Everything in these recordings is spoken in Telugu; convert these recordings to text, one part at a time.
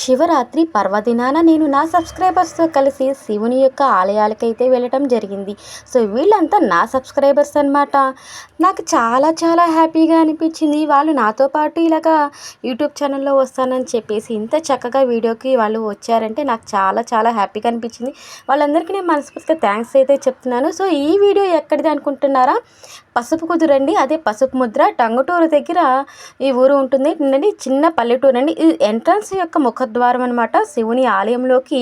శివరాత్రి పర్వదినాన నేను నా సబ్స్క్రైబర్స్తో కలిసి శివుని యొక్క ఆలయాలకైతే వెళ్ళటం జరిగింది. సో వీళ్ళంతా నా సబ్స్క్రైబర్స్ అనమాట నాకు చాలా చాలా హ్యాపీగా అనిపించింది. వాళ్ళు నాతో పాటు ఇలాగా యూట్యూబ్ ఛానల్లో వస్తానని చెప్పేసి ఇంత చక్కగా వీడియోకి వాళ్ళు వచ్చారంటే నాకు చాలా చాలా హ్యాపీగా అనిపించింది. వాళ్ళందరికీ నేను మనస్ఫూర్తిగా థ్యాంక్స్ అయితే చెప్తున్నాను. సో ఈ వీడియో ఎక్కడిది అనుకుంటున్నారా? పసుపు కుదురండి. అదే పసుపు ముద్ర టంగుటూరు దగ్గర ఈ ఊరు ఉంటుంది. చిన్న పల్లెటూరు అండి ఈ ఎంట్రన్స్ యొక్క ముఖద్వారం అనమాట శివుని ఆలయంలోకి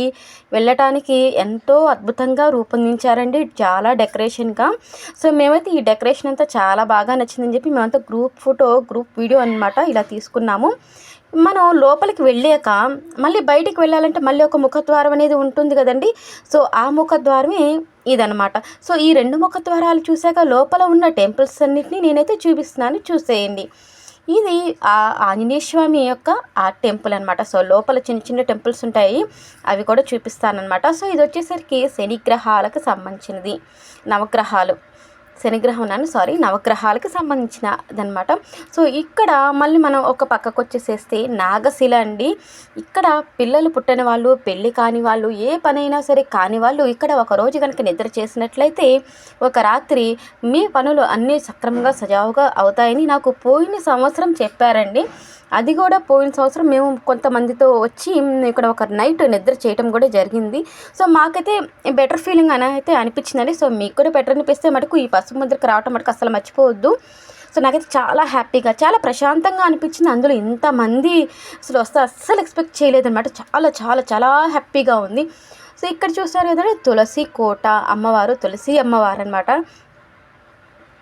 వెళ్ళటానికి ఎంతో అద్భుతంగా రూపొందించారండి. చాలా డెకరేషన్గా. సో మేమైతే ఈ డెకరేషన్ అంతా చాలా బాగా నచ్చిందని చెప్పి మేమంతా గ్రూప్ ఫోటో గ్రూప్ వీడియో అనమాట ఇలా తీసుకున్నాము. మనం లోపలికి వెళ్ళాక మళ్ళీ బయటికి వెళ్ళాలంటే మళ్ళీ ఒక ముఖద్వారం అనేది ఉంటుంది కదండి. సో ఆ ముఖద్వారమే ఇదనమాట సో ఈ రెండు ముఖద్వారాలు చూశాక లోపల ఉన్న టెంపుల్స్ అన్నిటినీ నేనైతే చూపిస్తున్నాను. చూసేయండి. ఇది ఆ ఆంజనేయ స్వామి యొక్క ఆ టెంపుల్ అనమాట సో లోపల చిన్న చిన్న టెంపుల్స్ ఉంటాయి. అవి కూడా చూపిస్తానమాట సో ఇది వచ్చేసరికి శనిగ్రహాలకు సంబంధించినది. నవగ్రహాలు. శనిగ్రహం నాను సారీ నవగ్రహాలకు సంబంధించినదనమాట సో ఇక్కడ మళ్ళీ మనం ఒక పక్కకు వచ్చేసేస్తే నాగశిల అండి. ఇక్కడ పిల్లలు పుట్టిన వాళ్ళు పెళ్ళి కాని వాళ్ళు ఏ పనైనా సరే కాని వాళ్ళు ఇక్కడ ఒక రోజు కనుక నిద్ర చేసినట్లయితే ఒక రాత్రి మీ పనులు అన్నీ సక్రమంగా సజావుగా అవుతాయని నాకు పోయిన సంవత్సరం చెప్పారండి. అది కూడా పోయిన సంవత్సరం మేము కొంతమందితో వచ్చి ఇక్కడ ఒక నైట్ నిద్ర చేయటం కూడా జరిగింది. సో మాకైతే బెటర్ ఫీలింగ్ అని అయితే అనిపించిందండి. సో మీకు కూడా బెటర్ అనిపిస్తే మటుకు ఈ పసుపు ముద్రకు రావటం మటుకు అసలు మర్చిపోవద్దు. సో నాకైతే చాలా హ్యాపీగా చాలా ప్రశాంతంగా అనిపించింది. అందులో ఇంతమంది అసలు వస్తే అస్సలు ఎక్స్పెక్ట్ చేయలేదన్నమాట. చాలా చాలా చాలా హ్యాపీగా ఉంది. సో ఇక్కడ చూస్తారు ఏదంటే తులసి కోట అమ్మవారు తులసి అమ్మవారు అనమాట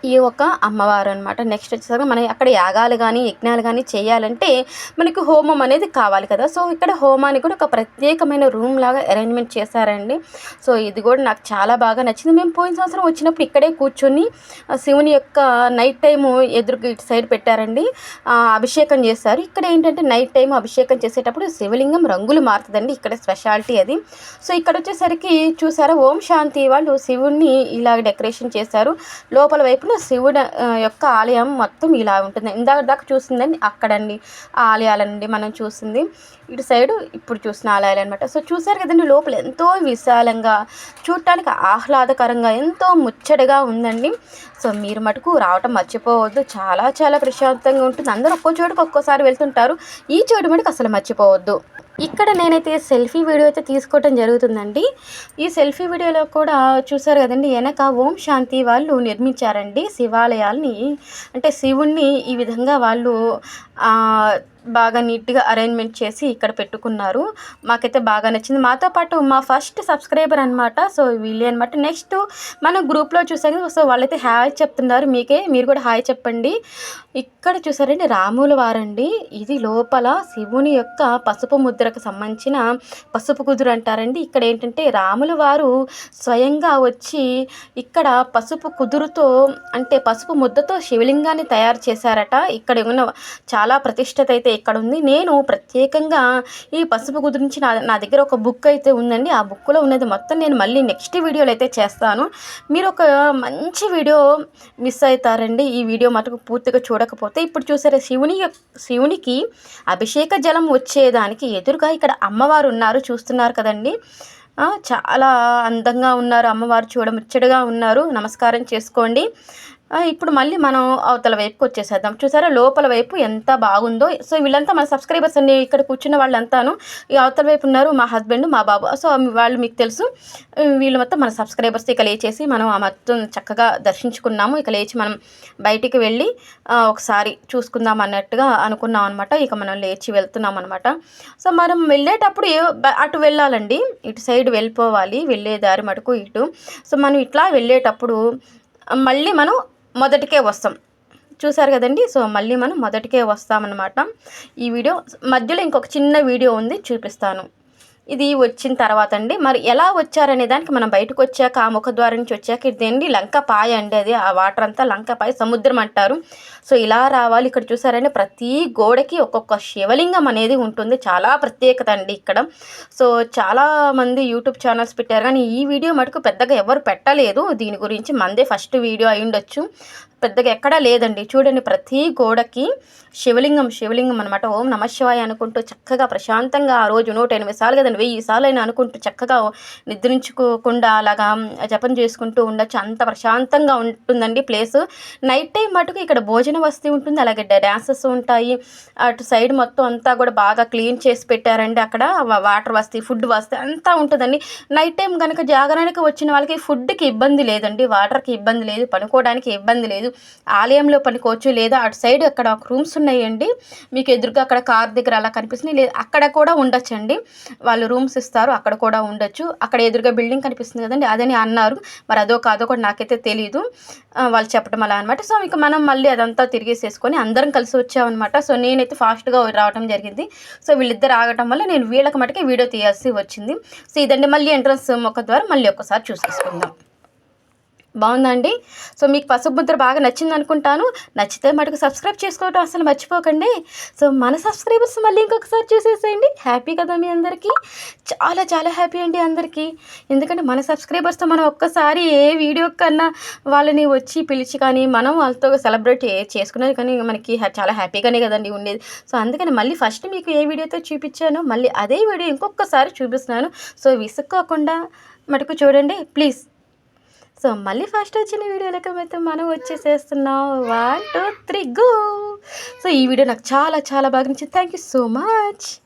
ఈ ఒక అమ్మవారు అనమాట నెక్స్ట్ వచ్చేసరికి మనం అక్కడ యాగాలు కానీ యజ్ఞాలు కానీ చేయాలంటే మనకి హోమం అనేది కావాలి కదా. సో ఇక్కడ హోమానికి కూడా ఒక ప్రత్యేకమైన రూమ్ లాగా అరేంజ్మెంట్ చేశారండి. సో ఇది కూడా నాకు చాలా బాగా నచ్చింది. మేము పోయిన సంవత్సరం వచ్చినప్పుడు ఇక్కడే కూర్చొని శివుని యొక్క నైట్ టైము ఎదురుగా ఇటు సైడ్ పెట్టారండి. అభిషేకం చేస్తారు ఇక్కడ ఏంటంటే నైట్ టైం అభిషేకం చేసేటప్పుడు శివలింగం రంగులు మారుతుందండి. ఇక్కడ స్పెషాలిటీ అది. సో ఇక్కడ వచ్చేసరికి చూసారా ఓం శాంతి వాళ్ళు శివుణ్ణి ఇలా డెకరేషన్ చేశారు. లోపల వైపు వైపున శివుడు యొక్క ఆలయం మొత్తం ఇలా ఉంటుంది. ఇందాక దాకా చూసిందండి అక్కడండి ఆ ఆలయాలండి మనం చూసింది. ఇటు సైడు ఇప్పుడు చూసిన ఆలయాలు అనమాట సో చూసారు కదండి లోపల ఎంతో విశాలంగా చూడటానికి ఆహ్లాదకరంగా ఎంతో ముచ్చటగా ఉందండి. సో మీరు మటుకు రావటం మర్చిపోవద్దు. చాలా చాలా ప్రశాంతంగా ఉంటుంది. అందరూ ఒక్కో చోటుకు ఒక్కోసారి వెళ్తుంటారు. ఈ చోటు మటుకు అసలు మర్చిపోవద్దు. ఇక్కడ నేనైతే సెల్ఫీ వీడియో అయితే తీసుకోవటం జరుగుతుందండి. ఈ సెల్ఫీ వీడియోలో కూడా చూసారు కదండి వెనక ఓం శాంతి వాళ్ళు నిర్మించారండి శివాలయాల్ని. అంటే శివుణ్ణి ఈ విధంగా వాళ్ళు బాగా నీట్గా అరేంజ్మెంట్ చేసి ఇక్కడ పెట్టుకున్నారు. మాకైతే బాగా నచ్చింది. మాతో పాటు మా ఫస్ట్ సబ్స్క్రైబర్ అనమాట సో వీళ్ళే అనమాట నెక్స్ట్ మనం గ్రూప్లో చూసాను సో వాళ్ళైతే హాయ్ చెప్తున్నారు. మీకే మీరు కూడా హాయ్ చెప్పండి. ఇక్కడ చూసారండి రాముల వారండి. ఇది లోపల శివుని యొక్క పసుపు ముద్రకు సంబంధించిన పసుపు కుదురు అంటారండి. ఇక్కడ ఏంటంటే రాముల వారు స్వయంగా వచ్చి ఇక్కడ పసుపు కుదురుతో అంటే పసుపు ముద్దతో శివలింగాన్ని తయారు చేశారట. ఇక్కడ ఉన్న చాలా ప్రతిష్టత అయితే ఇక్కడ ఉంది నేను ప్రత్యేకంగా ఈ పసుపు గురించి నా నా దగ్గర ఒక బుక్ అయితే ఉందండి. ఆ బుక్లో ఉన్నది మొత్తం నేను మళ్ళీ నెక్స్ట్ వీడియోలో అయితే చేస్తాను. మీరు ఒక మంచి వీడియో మిస్ అవుతారండి. ఈ వీడియో మటుకు పూర్తిగా చూడకపోతే ఇప్పుడు చూసారా శివుని శివునికి అభిషేక జలం వచ్చేదానికి ఎదురుగా ఇక్కడ అమ్మవారు ఉన్నారు. చూస్తున్నారు కదండి. చాలా అందంగా ఉన్నారు. అమ్మవారు చూడముచ్చటగా ఉన్నారు. నమస్కారం చేసుకోండి. ఇప్పుడు మళ్ళీ మనం అవతల వైపుకి వచ్చేసేద్దాం. చూసారా లోపల వైపు ఎంత బాగుందో. సో వీళ్ళంతా మన సబ్స్క్రైబర్స్ అండి ఇక్కడ కూర్చున్న వాళ్ళంతాను. ఈ అవతల వైపు ఉన్నారు మా హస్బెండ్ మా బాబు. సో వాళ్ళు మీకు తెలుసు. వీళ్ళు మొత్తం మన సబ్స్క్రైబర్స్ ఇక లేచేసి మనం ఆ మొత్తం చక్కగా దర్శించుకున్నాము. ఇక లేచి మనం బయటికి వెళ్ళి ఒకసారి చూసుకుందాం అన్నట్టుగా అనుకున్నాం అనమాట ఇక మనం లేచి వెళ్తున్నాం అనమాట సో మనం వెళ్ళేటప్పుడు అటు వెళ్ళాలండి. ఇటు సైడ్ వెళ్ళిపోవాలి. వెళ్ళే దారి మటుకు ఇటు. సో మనం ఇట్లా వెళ్ళేటప్పుడు మళ్ళీ మనం మొదటికే వస్తాం. చూసారు కదండి? సో మళ్ళీ మనం మొదటికే వస్తామన్నమాట. ఈ వీడియో మధ్యలో ఇంకొక చిన్న వీడియో ఉంది చూపిస్తాను. ఇది వచ్చిన తర్వాత అండి. మరి ఎలా వచ్చారనే దానికి మనం బయటకు వచ్చాక ఆ ముఖద్వారం నుంచి వచ్చాక ఇదేంటి లంక పాయ అండి అది. ఆ వాటర్ అంతా లంకపాయ సముద్రం అంటారు. సో ఇలా రావాలి. ఇక్కడ చూసారంటే ప్రతి గోడకి ఒక్కొక్క శివలింగం అనేది ఉంటుంది. చాలా ప్రత్యేకత అండి ఇక్కడ. సో చాలా మంది యూట్యూబ్ ఛానల్స్ పెట్టారు. కానీ ఈ వీడియో మటుకు పెద్దగా ఎవరు పెట్టలేదు. దీని గురించి మందే ఫస్ట్ వీడియో అయి ఉండొచ్చు. పెద్దగా ఎక్కడా లేదండి. చూడండి ప్రతి గోడకి శివలింగం శివలింగం అనమాట ఓం నమ శివాయ అనుకుంటూ చక్కగా ప్రశాంతంగా ఆ రోజు నూట ఎనిమిది సార్లు కదండి వెయ్యి సార్లు అయినా అనుకుంటూ చక్కగా నిద్రించుకోకుండా అలాగా జపం చేసుకుంటూ ఉండొచ్చు. అంత ప్రశాంతంగా ఉంటుందండి ప్లేస్. నైట్ టైం మటుకు ఇక్కడ భోజన వస్తీ ఉంటుంది అలాగే డ్యాన్సెస్ ఉంటాయి. అటు సైడ్ మొత్తం అంతా కూడా బాగా క్లీన్ చేసి పెట్టారండి అక్కడ. వాటర్ వస్తాయి ఫుడ్ వస్తాయి అంతా ఉంటుందండి. నైట్ టైం కనుక జాగరణకి వచ్చిన వాళ్ళకి ఫుడ్కి ఇబ్బంది లేదండి వాటర్కి ఇబ్బంది లేదు పనుకోవడానికి ఇబ్బంది లేదు. లేదు. ఆలయంలో పనుకోవచ్చు లేదా అటు సైడ్ అక్కడ ఒక రూమ్స్ ఉన్నాయండి. మీకు ఎదురుగా అక్కడ కార్ దగ్గర అలా కనిపిస్తుంది. లేదు అక్కడ కూడా ఉండొచ్చు అండి వాళ్ళు రూమ్స్ ఇస్తారు అక్కడ కూడా ఉండొచ్చు. అక్కడ ఎదురుగా బిల్డింగ్ కనిపిస్తుంది కదండి. అదని అన్నారు. మరి అదో కాదో కూడా నాకైతే తెలియదు వాళ్ళు చెప్పడం అలా అనమాట సో ఇక మనం మళ్ళీ అదంతా తిరిగేసేసుకొని అందరం కలిసి వచ్చామన్నమాట. సో నేనైతే ఫాస్ట్గా రావడం జరిగింది. సో వీళ్ళిద్దరు ఆగటం వల్ల నేను వీళ్ళకి మటుకే వీడియో తీయాల్సి వచ్చింది. సో ఇదండి. మళ్ళీ ఎంట్రన్స్ మొక్క ద్వారా మళ్ళీ ఒకసారి చూసేసుకుందాం. బాగుందండి సో మీకు పసుపు ముద్ర బాగా నచ్చింది అనుకుంటాను నచ్చితే మటుకు సబ్స్క్రైబ్ చేసుకోవటం అసలు మర్చిపోకండి. సో మన సబ్స్క్రైబర్స్ మళ్ళీ ఇంకొకసారి చూసేసేయండి. హ్యాపీ కదా మీ అందరికీ? చాలా చాలా హ్యాపీ అండి అందరికీ. ఎందుకంటే మన సబ్స్క్రైబర్స్తో మనం ఒక్కసారి ఏ వీడియో కన్నా వాళ్ళని వచ్చి పిలిచి కానీ మనం వాళ్ళతో సెలబ్రేట్ చేసుకునేది కానీ మనకి చాలా హ్యాపీగానే కదండి ఉండేది. సో అందుకని మళ్ళీ ఫస్ట్ మీకు ఏ వీడియోతో చూపించానో మళ్ళీ అదే వీడియో ఇంకొకసారి చూపిస్తున్నాను. సో విసుక్కోకుండా మటుకు చూడండి. ప్లీజ్. సో మళ్ళీ ఫస్ట్ వచ్చిన వీడియో అయితే మనం వచ్చేసేస్తున్నాం. One two three go so ఈ వీడియో నాకు చాలా చాలా బాగా నచ్చింది. Thank you so much